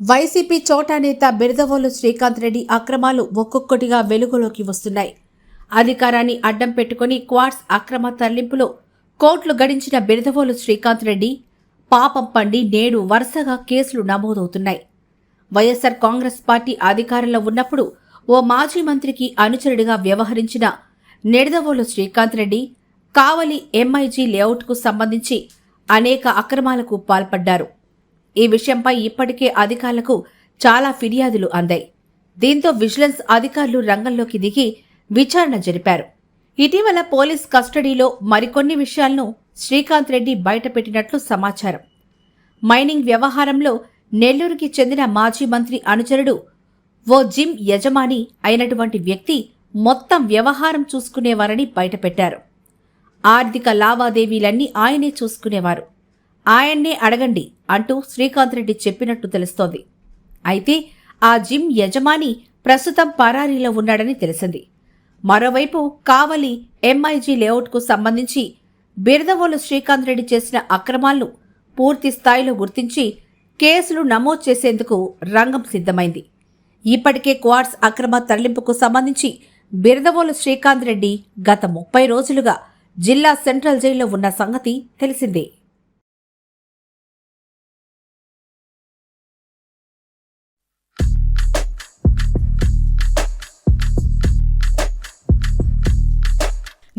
YCP చోటా నేత బిరదవోలు శ్రీకాంత్ రెడ్డి అక్రమాలు ఒక్కొక్కటిగా వెలుగులోకి వస్తున్నాయి. అధికారాన్ని అడ్డం పెట్టుకుని క్వార్ట్స్ అక్రమ తరలింపులో కోట్లు గడించిన బిరదవోలు శ్రీకాంత్ రెడ్డి పాపం పండి నేడు వరుసగా కేసులు నమోదవుతున్నాయి. వైఎస్సార్ కాంగ్రెస్ పార్టీ అధికారంలో ఉన్నప్పుడు ఓ మాజీ మంత్రికి అనుచరుడిగా వ్యవహరించిన నిడదవోలు శ్రీకాంత్ రెడ్డి కావలి ఎంఐజీ లేఅవుట్కు సంబంధించి అనేక అక్రమాలకు పాల్పడ్డారు. ఈ విషయంపై ఇప్పటికే అధికారులకు చాలా ఫిర్యాదులు అందాయి. దీంతో విజిలెన్స్ అధికారులు రంగంలోకి దిగి విచారణ జరిపారు. ఇటీవల పోలీస్ కస్టడీలో మరికొన్ని విషయాలను శ్రీకాంత్ రెడ్డి బయటపెట్టినట్లు సమాచారం. మైనింగ్ వ్యవహారంలో నెల్లూరుకి చెందిన మాజీ మంత్రి అనుచరుడు ఓ జిమ్ యజమాని అయినటువంటి వ్యక్తి మొత్తం వ్యవహారం చూసుకునేవారని బయటపెట్టారు. ఆర్థిక లావాదేవీలన్నీ ఆయనే చూసుకునేవారు. ఆయన్ని అడగండి అంటూ శ్రీకాంత్ రెడ్డి చెప్పినట్టు తెలుస్తోంది. అయితే ఆ జిమ్ యజమాని ప్రస్తుతం పరారీలో ఉన్నాడని తెలిసింది. మరోవైపు కావలి ఎంఐజీ లేఅవుట్కు సంబంధించి బిరదవోలు శ్రీకాంత్ రెడ్డి చేసిన అక్రమాలను పూర్తి స్థాయిలో గుర్తించి కేసులు నమోదు చేసేందుకు రంగం సిద్ధమైంది. ఇప్పటికే క్వార్ట్స్ అక్రమ తరలింపుకు సంబంధించి బిరదవోలు శ్రీకాంత్ రెడ్డి గత ముప్పై రోజులుగా జిల్లా సెంట్రల్ జైల్లో ఉన్న సంగతి తెలిసిందే.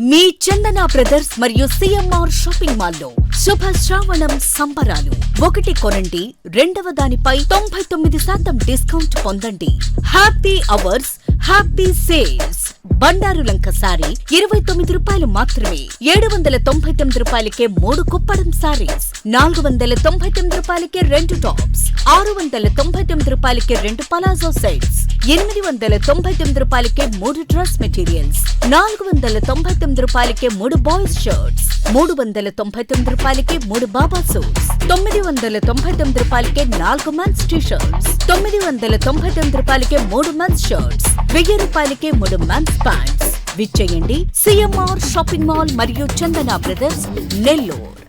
మీ చందన బ్రదర్స్ మరియు సిఎంఆర్ షాపింగ్ మాల్లో శుభ శ్రావణం సంబరాలు. ఒకటి కొనండి రెండవ దానిపై తొంభై తొమ్మిది శాతం డిస్కౌంట్ పొందండి. Happy hours happy sales Bandaru Lanka sari ఇరవై తొమ్మిది రూపాయలు మాత్రమే. ఏడు వందల తొంభై తొమ్మిది రూపాయలకే మూడు కుప్పడం సారీస్. నాలుగు వందల తొంభై తొమ్మిది రూపాయలకే రెండు టాప్స్. ఆరు వందల తొంభై తొమ్మిది రూపాయలకే రెండు పలాజో సెట్స్. ఎనిమిది వందల తొంభై తొమ్మిది రూపాయలకే మూడు డ్రెస్ మెటీరియల్స్. నాలుగు వందల తొంభై తొమ్మిది రూపాయలకే మూడు బాయ్స్ షర్ట్స్ మూడు వందల తొంభై తొమ్మిది రూపాయలకే మూడు బాబా సూట్స్ తొమ్మిది వందల తొంభై తొమ్మిది రూపాయలకే నాలుగు మంత్స్ టీ షర్ట్స్ తొమ్మిది వందల తొంభై తొమ్మిది రూపాయలకే మూడు మంత్స్ షర్ట్స్. వెయ్యి రూపాయలకే మూడు మంత్స్ ప్యాంట్స్. విచ్చేయండి సిఎంఆర్ షాపింగ్ మాల్ మరియు చందన బ్రదర్స్ నెల్లూరు.